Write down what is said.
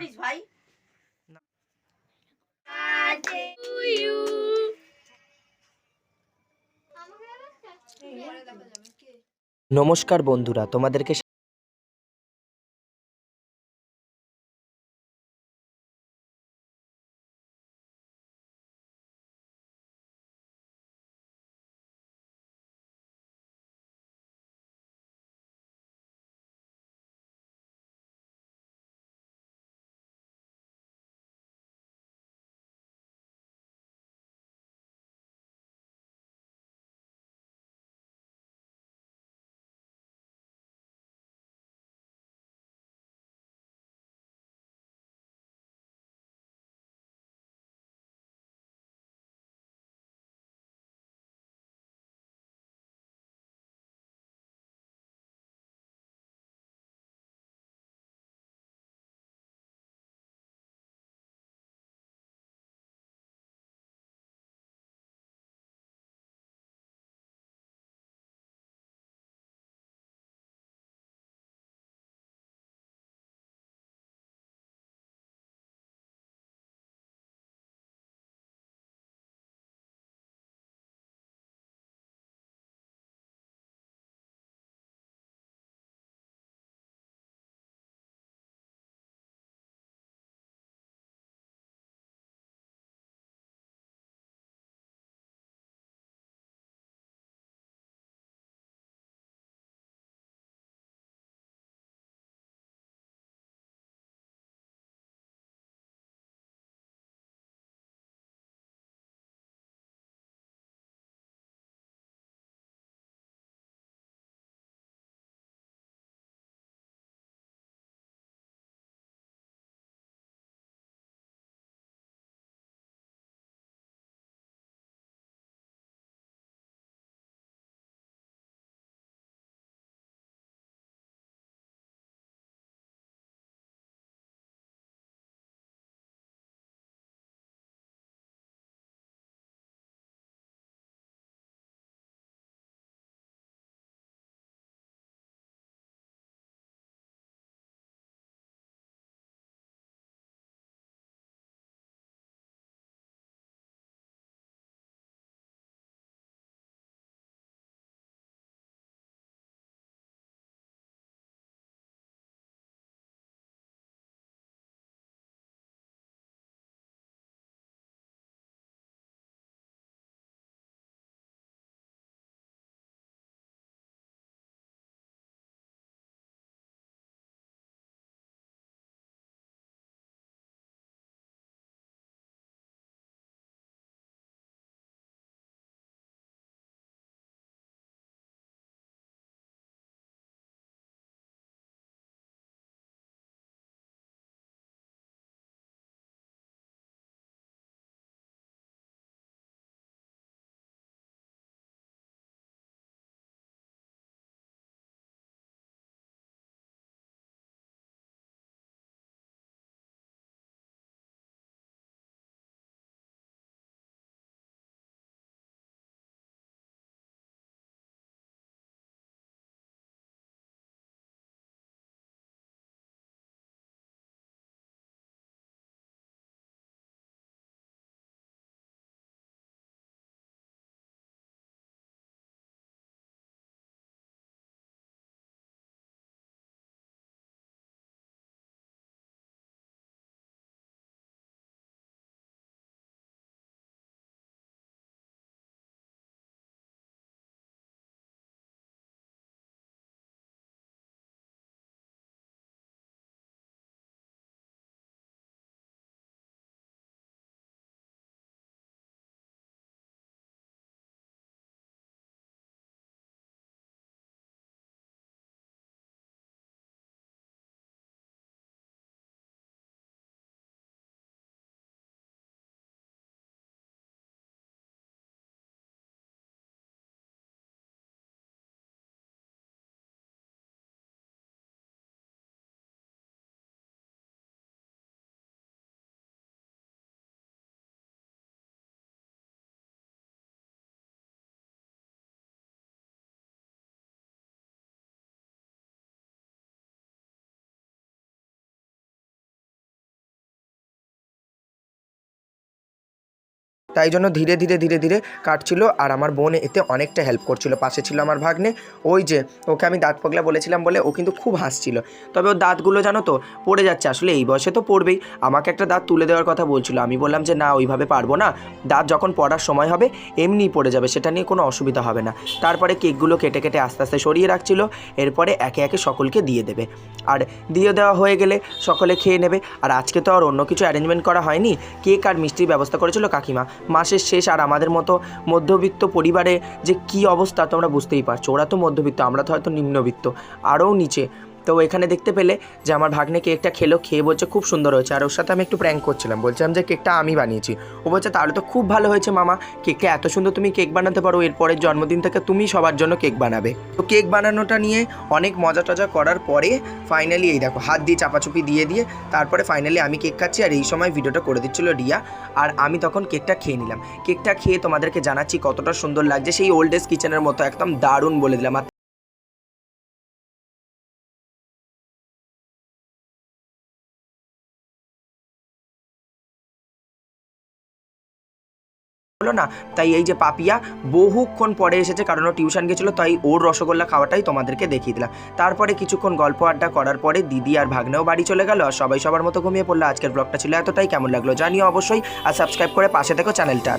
করিস ভাই? নমস্কার বন্ধুরা তোমাদেরকে তাই জন্য ধীরে ধীরে ধীরে ধীরে কাটছিল আর আমার বোন এতে অনেকটা হেল্প করছিল। পাশে ছিল আমার ভাগ্নে। ওই যে, ওকে আমি দাঁত পগলা বলেছিলাম বলে ও কিন্তু খুব হাসছিল। তবে ওর দাঁতগুলো জানো তো, পড়ে যাচ্ছে। আসলে এই বয়সে তো পড়বেই। আমাকে একটা দাঁত তুলে দেওয়ার কথা বলছিল। আমি বললাম যে, না, ওইভাবে পারব না। দাঁত যখন পড়ার সময় হবে এমনিই পড়ে যাবে। সেটা নিয়ে কোনো অসুবিধা হবে না। তারপরে কেকগুলো কেটে কেটে আস্তে আস্তে সরিয়ে রাখছিল। এরপরে একে একে সকলকে দিয়ে দেবে। আর দিয়ে দেওয়া হয়ে গেলে সকলে খেয়ে নেবে। আর আজকে তো আর অন্য কিছু অ্যারেঞ্জমেন্ট করা হয়নি। কেক আর মিষ্টির ব্যবস্থা করেছিল কাকিমা। মাসের শেষ আর আমাদের মতো মধ্যবিত্ত পরিবারে যে কি অবস্থা তোমরা বুঝতেই পারছ। ওরা তো মধ্যবিত্ত, আমরা তো হয়তো নিম্নবিত্ত। আরও নিচে তো এখানে দেখতে পেলে যে আমার ভাগ্নে কেকটা খেলো, খেয়ে বলছে খুব সুন্দর হয়েছে। আর ওর সাথে আমি একটু প্র্যাঙ্ক করছিলাম। বলছিলাম যে কেকটা আমি বানিয়েছি। ও বলছে, তাহলে তো খুব ভালো হয়েছে মামা। কেকটা এত সুন্দর তুমি কেক বানাতে পারো। এরপরের জন্মদিন থেকে তুমি সবার জন্য কেক বানাবে। তো কেক বানানোটা নিয়ে অনেক মজা টজা করার পরে ফাইনালি এই দেখো, হাত দিয়ে চাপাচুপি দিয়ে দিয়ে তারপরে ফাইনালি আমি কেক খাচ্ছি আর এই সময় ভিডিওটা করে দিচ্ছিল রিয়া। আর আমি তখন কেকটা খেয়ে নিলাম। কেকটা খেয়ে তোমাদেরকে জানাচ্ছি কতটা সুন্দর লাগছে। সেই ওল্ড এজ কিচেনের মতো একদম দারুণ বলে দিলাম। হলো না, তাই এই যে পাপিয়া বহুক্ষণ পরে এসেছে কারণ ও টিউশন গেছিল, তাই ওর রসগোল্লা খাওয়াটাই তোমাদেরকে দেখিয়ে দিলাম। তারপরে কিছুক্ষণ গল্প আড্ডা করার পরে দিদি আর ভাগ্নেও বাড়ি চলে গেল আর সবাই সবার মতো ঘুমিয়ে পড়ল। আজকের ব্লগটা ছিল এতটাই, কেমন লাগল জানিও অবশ্যই, আর সাবস্ক্রাইব করে পাশে থেকো চ্যানেলটা।